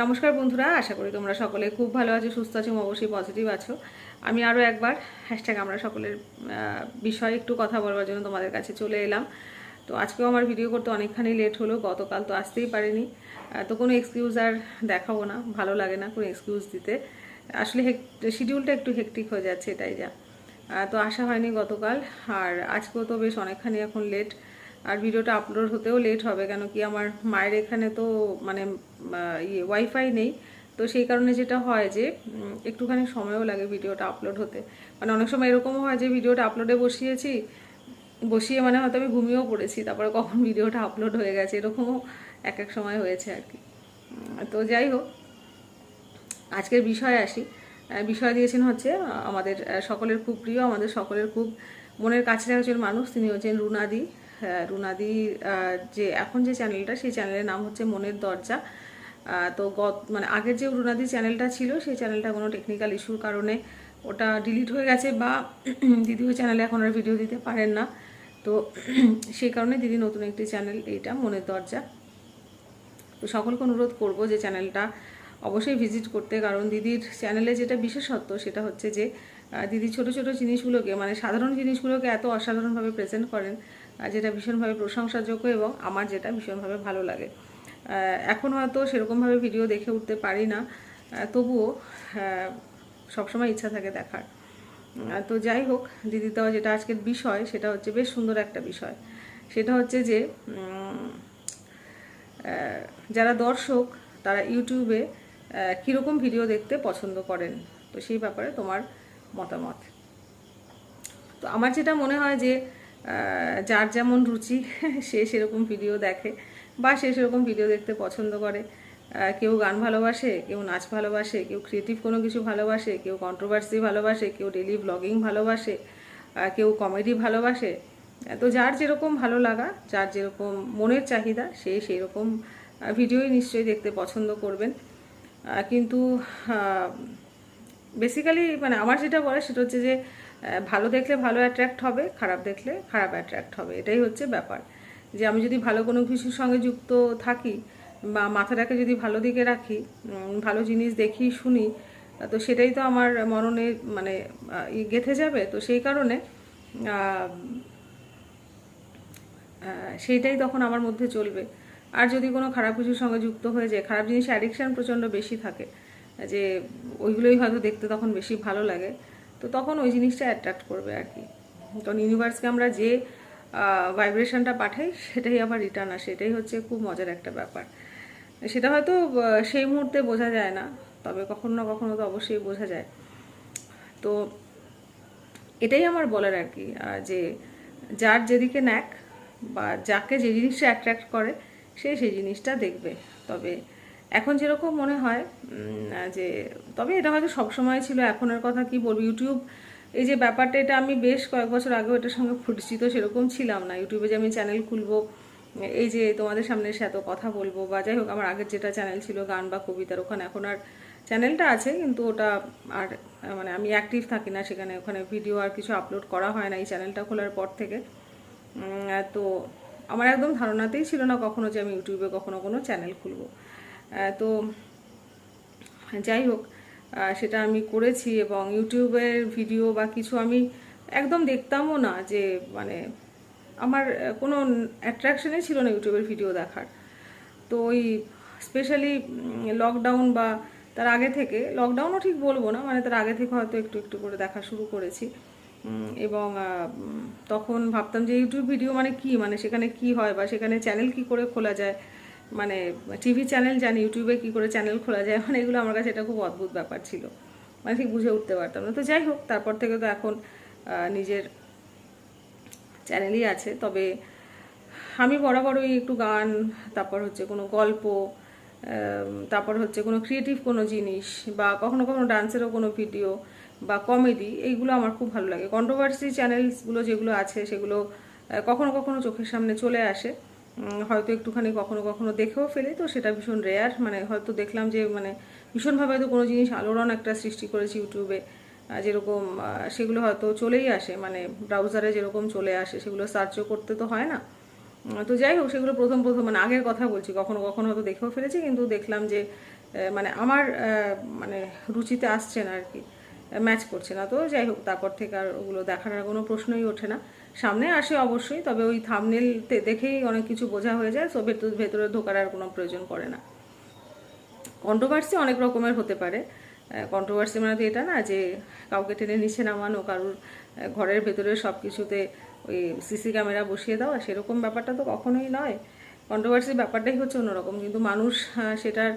নমস্কার বন্ধুরা, আশা করি তোমরা সকলে খুব ভালো আছো, সুস্থ আছো, অবশ্যই পজিটিভ আছো। আমি আরও একবার হ্যাশট্যাগ আমরা সকলের বিষয়ে একটু কথা বলবার জন্য তোমাদের কাছে চলে এলাম। তো আজকেও আমার ভিডিও করতে অনেকখানি লেট হলো, গতকাল তো আসতেই পারিনি। তো কোনো এক্সকিউজ আর দেখাবো না, ভালো লাগে না কোনো এক্সকিউজ দিতে। আসলে হেক শিডিউলটা একটু হেকটিক হয়ে যাচ্ছে, এটাই যা। তো আসা হয়নি গতকাল, আর আজকেও তো বেশ অনেকখানি এখন লেট আর ভিডিওটা আপলোড হতেও লেট হবে, কেন কি আমার মায়ের এখানে তো মানে ইয়ে ওয়াইফাই নেই। তো সেই কারণে যেটা হয় যে একটুখানি সময়ও লাগে ভিডিওটা আপলোড হতে। মানে অনেক সময় এরকমও হয় যে, ভিডিওটা আপলোডে বসিয়েছি, বসিয়ে মানে হয়তো আমি ঘুমিয়েও পড়েছি, তারপরে কখন ভিডিওটা আপলোড হয়ে গেছে, এরকমও এক এক সময় হয়েছে আর কি। তো যাই হোক, আজকের বিষয়ে আসি। বিষয় দিয়েছেন হচ্ছে, আমাদের সকলের খুব প্রিয়, আমাদের সকলের খুব মনের কাছে একজন মানুষ, তিনি হচ্ছেন রুনাদি। আহ, রুনাদি যে এখন যে চ্যানেলটা সেই চ্যানেলের নাম হচ্ছে মনের দরজা। তো গত মানে আগের যে রুনাদি চ্যানেলটা ছিল সেই চ্যানেলটা কোনো টেকনিক্যাল ইস্যুর কারণে ওটা ডিলিট হয়ে গেছে বা দিদি ওই চ্যানেলে এখন আর ভিডিও দিতে পারেন না। তো সেই কারণে দিদি নতুন একটি চ্যানেল এইটা মনের দরজা। তো সকলকে অনুরোধ করব যে চ্যানেলটা অবশ্যই ভিজিট করতে কারণ দিদির চ্যানেলে যেটা বিশেষত্ব সেটা হচ্ছে যে দিদি ছোট ছোট জিনিসগুলোকে মানে সাধারণ জিনিসগুলোকে এত অসাধারণভাবে প্রেজেন্ট করেন যেটা ভীষণভাবে প্রশংসাযোগ্য এবং আমার যেটা ভীষণভাবে ভালো লাগে। এখন হয়তো সেরকমভাবে ভিডিও দেখে উঠতে পারি না। তবুও সবসময় ইচ্ছা থাকে দেখার। তো যাই হোক, দিদি দেওয়া যেটা আজকের বিষয়, সেটা হচ্ছে বেশ সুন্দর একটা বিষয়। সেটা হচ্ছে যে যারা দর্শক, তারা ইউটিউবে কীরকম ভিডিও দেখতে পছন্দ করেন? তো সেই ব্যাপারে তোমার মতামত। তো আমার যেটা মনে হয় যে যার যেমন রুচি, সে সেরকম ভিডিও দেখে বা সে সেরকম ভিডিও দেখতে পছন্দ করে। কেউ গান ভালোবাসে, কেউ নাচ ভালোবাসে, কেউ ক্রিয়েটিভ কোনো কিছু ভালোবাসে, কেউ কন্ট্রোভার্সি ভালোবাসে, কেউ ডেলি ব্লগিং ভালোবাসে কেউ কমেডি ভালোবাসে। তো যার যেরকম ভালো লাগা, যার যেরকম মনের চাহিদা, সে সেই রকম ভিডিওই নিশ্চয়ই দেখতে পছন্দ করবেন। কিন্তু বেসিক্যালি মানে আমার যেটা বলে সেটা হচ্ছে যে ভালো দেখলে ভালো অ্যাট্রাক্ট হবে, খারাপ দেখলে খারাপ অ্যাট্রাক্ট হবে। এটাই হচ্ছে ব্যাপার। যে আমি যদি ভালো কোনো কিছুর সঙ্গে যুক্ত থাকি বা মাথাটাকে যদি ভালো দিকে রাখি ভালো জিনিস দেখি, শুনি, তো সেটাই তো আমার মননে মানে গেঁথে যাবে। তো সেই কারণে সেইটাই তখন আমার মধ্যে চলবে। আর যদি কোনো খারাপ কিছুর সঙ্গে যুক্ত হয়ে যায়, খারাপ জিনিস অ্যাডিকশান প্রচণ্ড বেশি থাকে, যে ওইগুলোই হয়তো দেখতে তখন বেশি ভালো লাগে। তো তখন ওই জিনিসটা অ্যাট্রাক্ট করবে আর কি। কারণ ইউনিভার্সকে আমরা যে ভাইব্রেশনটা পাঠাই, সেটাই আবার রিটার্ন আসে। এটাই হচ্ছে খুব মজার একটা ব্যাপার। সেটা হয়তো সেই মুহূর্তে বোঝা যায় না, তবে কখনো না কখনো তো অবশ্যই বোঝা যায়। তো এটাই আমার বলার আর কি যে যার যেদিকে ন্যাক বা যাকে যে জিনিসটা অ্যাট্রাক্ট করে, সে সেই জিনিসটা দেখবে। তবে এখন যেরকম মনে হয় যে, তবে এটা হয়তো সবসময় ছিল, এখনের কথা কি বলব ইউটিউব এই যে ব্যাপারটা, এটা আমি বেশ কয়েক বছর আগেও এটার সঙ্গে পরিচিত সেরকম ছিলাম না। ইউটিউবে যে আমি চ্যানেল খুলবো, এই যে তোমাদের সামনে এসে এত কথা বলব, বা যাই হোক, আমার আগের যেটা চ্যানেল ছিল, গান বা কবিতার, ওখানে এখন আর চ্যানেলটা আছে, কিন্তু ওটা আর মানে আমি অ্যাক্টিভ থাকি না, সেখানে ওখানে ভিডিও আর কিছু আপলোড করা হয় না, এই চ্যানেলটা খোলার পর থেকে। তো আমার একদম ধারণাতেই ছিল না কখনো যে আমি ইউটিউবে কখনো কোনো চ্যানেল খুলবো। তো যাই হোক সেটা আমি করেছি এবং ইউটিউবের ভিডিও বা কিছু আমি একদম দেখতামও না যে মানে আমার কোনো অ্যাট্রাকশনই ছিল না ইউটিউবের ভিডিও দেখার। তো ওই স্পেশালি লকডাউন বা তার আগে থেকে লকডাউনও ঠিক বলব না মানে তার আগে থেকে হয়তো একটু একটু করে দেখা শুরু করেছি। এবং তখন ভাবতাম যে, ইউটিউব ভিডিও মানে কি? মানে সেখানে কি হয় বা সেখানে চ্যানেল কি করে খোলা যায়? মানে টিভি চ্যানেল জানি ইউটিউবে কি করে চ্যানেল খোলা যায় মানে এগুলো আমার কাছে এটা খুব অদ্ভুত ব্যাপার ছিল। মানে ঠিক বুঝে উঠতে পারতাম না। তো যাই হোক, তারপর থেকে তো এখন নিজের চ্যানেলই আছে। তবে আমি বরাবরই একটু গান, তারপর হচ্ছে কোনো গল্প তারপর হচ্ছে কোনো ক্রিয়েটিভ কোনো জিনিস, বা কখনো কখনো ডান্সেরও কোনো ভিডিও বা কমেডি এইগুলো আমার খুব ভালো লাগে। কন্ট্রোভার্সি চ্যানেলসগুলো যেগুলো আছে, সেগুলো কখনো কখনো চোখের সামনে চলে আসে। হয়তো একটুখানি কখনো কখনো দেখেও ফেলি, তো সেটা ভীষণ রেয়ার মানে হয়তো দেখলাম যে মানে ভীষণভাবে হয়তো কোনো জিনিস আলোড়ন একটা সৃষ্টি করেছে ইউটিউবে যেরকম সেগুলো হয়তো চলেই আসে মানে ব্রাউজারে যেরকম চলে আসে, সেগুলো সার্চও করতে তো হয় না। তো যাই হোক, সেগুলো প্রথম প্রথম মানে আগের কথা বলছি, কখনো কখনো হয়তো দেখেও ফেলেছি, কিন্তু দেখলাম যে মানে আমার মানে রুচিতে আসছে না আর কি। ম্যাচ করছে না তো, যাই হোক, তারপর থেকে আর ওগুলো দেখার আর কোনো প্রশ্নই ওঠে না। সামনে আসে অবশ্যই, তবে ওই থামনেলতে দেখেই অনেক কিছু বোঝা হয়ে যায় সো ভেতর, ভেতরে ঢোকার আর কোনো প্রয়োজন পড়ে না। কন্ট্রোভার্সি অনেক রকমের হতে পারে। কন্ট্রোভার্সি মানে তো এটা না যে কাউকে টেনে নিচে নামানো, কারুর ঘরের ভেতরে সব কিছুতে ওই সিসি ক্যামেরা বসিয়ে দেওয়া, সেরকম ব্যাপারটা তো কখনোই নয়। কন্ট্রোভার্সির ব্যাপারটাই হচ্ছে অন্যরকম, কিন্তু মানুষ সেটার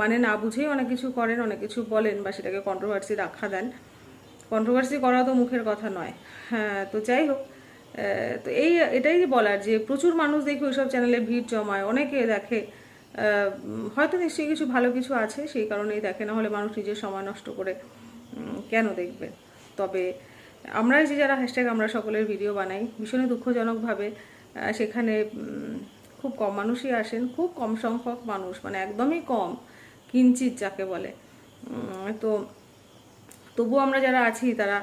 মানে না বুঝেই অনেক কিছু করেন, অনেক কিছু বলেন বা সেটাকে কন্ট্রোভার্সি রাখা দেন। কন্ট্রোভার্সি করা তো মুখের কথা নয়। হ্যাঁ তো যাই হোক তো এই, এটাই বলার যে প্রচুর মানুষ দেখি ওইসব চ্যানেলে ভিড় জমায়, অনেকে দেখে হয়তো নিশ্চয়ই কিছু ভালো কিছু আছে, সেই কারণেই দেখে না হলে মানুষ নিজের সময় নষ্ট করে কেন দেখবে? তবে আমরা যে যারা হ্যাশট্যাগ আমরা সকলের ভিডিও বানাই, ভীষণই দুঃখজনকভাবে সেখানে খুব কম মানুষই আসেন, খুব কম সংখ্যক মানুষ মানে একদমই কম। কিঞ্চিত যাকে বলে। তো তবুও আমরা যারা আছি, তারা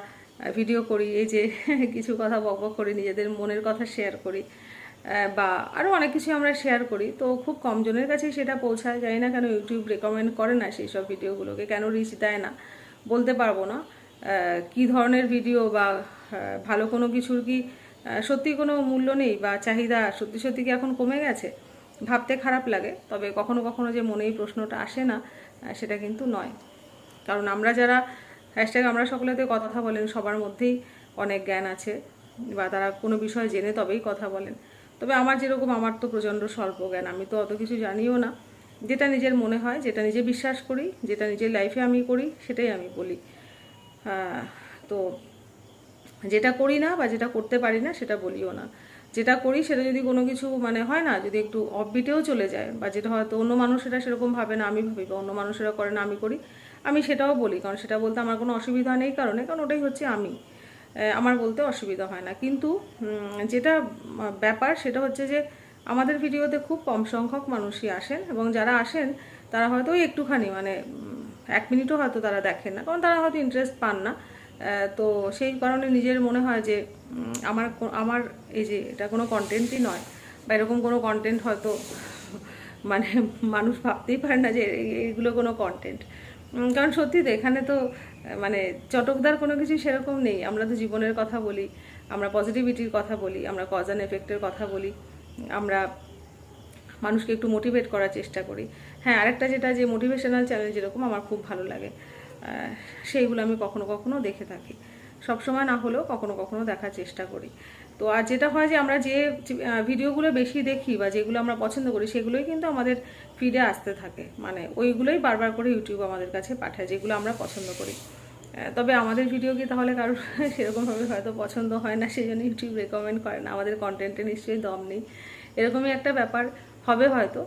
ভিডিও করি, এই যে কিছু কথা বক করি, নিজেদের মনের কথা শেয়ার করি বা আরও অনেক কিছু আমরা শেয়ার করি। তো খুব কম জনের কাছেই সেটা পৌঁছায়। জানি না কেন ইউটিউব রেকমেন্ড করে না সেই সব ভিডিওগুলোকে কেন রিচ দেয় না? বলতে পারব না। কি ধরনের ভিডিও বা ভালো কোনো কিছুর কি সত্যি কোনো মূল্য নেই বা চাহিদা সত্যি সত্যি কি এখন কমে গেছে? ভাবতে খারাপ লাগে, তবে কখনো কখনো যে মনেই প্রশ্নটা আসে না সেটা কিন্তু নয়। কারণ আমরা যারা হ্যাশট্যাগ আমরা সকলেতে কথা বলেন, সবার মধ্যেই অনেক জ্ঞান আছে, বা তারা কোনো বিষয় জেনে তবেই কথা বলেন। তবে আমার যেরকম, আমার তো প্রচণ্ড স্বল্প জ্ঞান, আমি তো অত কিছু জানিও না। যেটা নিজের মনে হয়, যেটা নিজে বিশ্বাস করি, যেটা নিজের লাইফে আমি করি, সেটাই আমি বলি। তো যেটা করি না, বা যেটা করতে পারি না, সেটা বলিও না। যেটা করি সেটা যদি কোনো কিছু মানে হয় না, যদি একটু অফবিটেও চলে যায় বা যেটা হয়তো অন্য মানুষেরা সেরকম ভাবে না, আমি ভাবি বা অন্য মানুষেরা করে না, আমি করি, আমি সেটাও বলি। কারণ সেটা বলতে আমার কোনো অসুবিধা নেই কারণে, কারণ ওটাই হচ্ছে আমি। আমার বলতে অসুবিধা হয় না। কিন্তু যেটা ব্যাপার সেটা হচ্ছে যে, আমাদের ভিডিওতে খুব কম সংখ্যক মানুষই আসেন এবং যারা আসেন, তারা হয়তো একটুখানি মানে এক মিনিটও হয়তো তারা দেখেন না। কারণ তারা হয়তো ইন্টারেস্ট পান না। তো সেই কারণে নিজের মনে হয় যে আমার আমার এই যে এটা কোনো কন্টেন্টই নয় বা এরকম কোনো কন্টেন্ট হয়তো মানে মানুষ ভাবতেই পারে না যে এ- এগুলো কোনো কন্টেন্ট কারণ সত্যি তো এখানে তো মানে চটকদার কোনো কিছু সেরকম নেই। আমরা তো জীবনের কথা বলি, আমরা পজিটিভিটির কথা বলি, আমরা কজ অ্যান্ড এফেক্টের কথা বলি, আমরা মানুষকে একটু মোটিভেট করার চেষ্টা করি। হ্যাঁ আরেকটা যেটা যে মোটিভেশনাল চ্যানেল যেরকম আমার খুব ভালো লাগে। সেইগুলো আমি কখনো কখনো দেখে থাকি। সব সময় না হলেও কখনো কখনো দেখার চেষ্টা করি। তো আর যেটা হয় যে আমরা যে ভিডিওগুলো বেশি দেখি বা যেগুলো আমরা পছন্দ করি, সেগুলোই কিন্তু আমাদের ফিডে আসতে থাকে। মানে ওইগুলোই বারবার করে ইউটিউব আমাদের কাছে পাঠায়, যেগুলো আমরা পছন্দ করি। তবে আমাদের ভিডিও কি তাহলে কারোর সেরকমভাবে হয়তো পছন্দ হয় না, সেই জন্য ইউটিউব রেকমেন্ড করে না। আমাদের কন্টেন্টে নিশ্চয়ই দম নেই। এরকমই একটা ব্যাপার হবে হয়তো।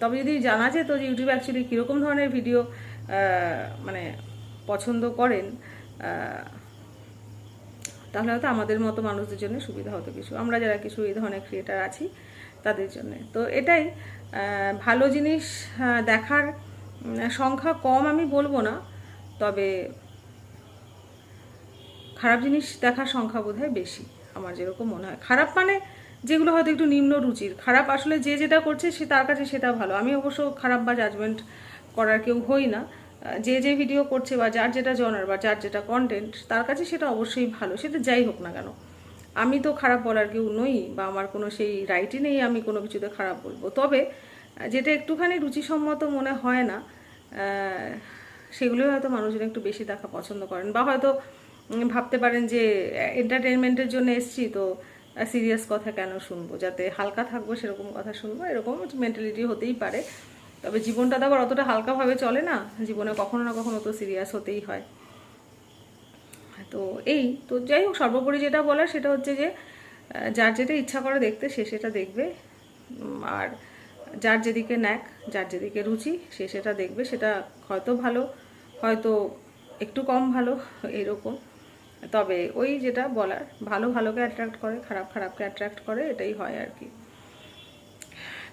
তবে যদি জানা যেত যে ইউটিউব অ্যাকচুয়ালি কীরকম ধরনের ভিডিও মানে পছন্দ করেন তাহলে হয়তো আমাদের মতো মানুষদের জন্য সুবিধা হতো কিছু। আমরা যারা কিছু এই ধরনের ক্রিয়েটার আছি, তাদের জন্য। তো এটাই ভালো জিনিস দেখার সংখ্যা কম আমি বলব না, তবে খারাপ জিনিস দেখার সংখ্যা বোধহয় বেশি, আমার যেরকম মনে হয়। খারাপ মানে যেগুলো হয়তো একটু নিম্ন রুচির, খারাপ আসলে যে যেটা করছে সে তার কাছে সেটা ভালো। আমি অবশ্য খারাপ বা জাজমেন্ট করার কেউ হই না। যে যে ভিডিও করছে বা যার যেটা জনার বা যার যেটা কন্টেন্ট তার কাছে সেটা অবশ্যই ভালো। সেটা যাই হোক না কেন। আমি তো খারাপ বলার কেউ নই বা আমার কোনো সেই রাইটই নেই, আমি কোনো কিছুতে খারাপ বলব। তবে, যেটা একটুখানি রুচিসম্মত মনে হয় না সেগুলোই হয়তো মানুষজন একটু বেশি দেখা পছন্দ করেন বা হয়তো ভাবতে পারেন যে এন্টারটেনমেন্টের জন্য এসছি, তো সিরিয়াস কথা কেন শুনব? যাতে হালকা থাকব, সেরকম কথা শুনব, এরকম মেন্টালিটি হতেই পারে। তবে জীবনটা তো আবার অতটা হালকাভাবে চলে না। জীবনে কখনো না কখনো তো সিরিয়াস হতেই হয়। তো এই, তো যাই হোক, সর্বোপরি যেটা বলার সেটা হচ্ছে যে যার যেটা ইচ্ছা করে দেখতে, সে সেটা দেখবে। আর যার যেদিকে ন্যাক, যার যেদিকে রুচি, সে সেটা দেখবে। সেটা হয়তো ভালো, হয়তো একটু কম ভালো, এরকম। তবে ওই যেটা বলার, ভালো ভালোকে অ্যাট্রাক্ট করে, খারাপ খারাপকে অ্যাট্রাক্ট করে, এটাই হয় আর কি।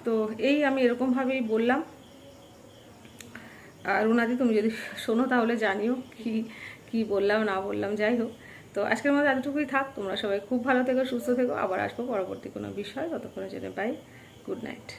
তো এই আমি এরকমভাবেই বললাম। আর রুনাদি তুমি যদি শোনো তাহলে জানিও কি কি বললাম, না বললাম, যাই হোক। তো আজকের মতো এতটুকুই থাক, তোমরা সবাই খুব ভালো থেকো, সুস্থ থেকো, আবার আসব পরবর্তী কোনো বিষয় ততক্ষণের জন্য বাই গুড নাইট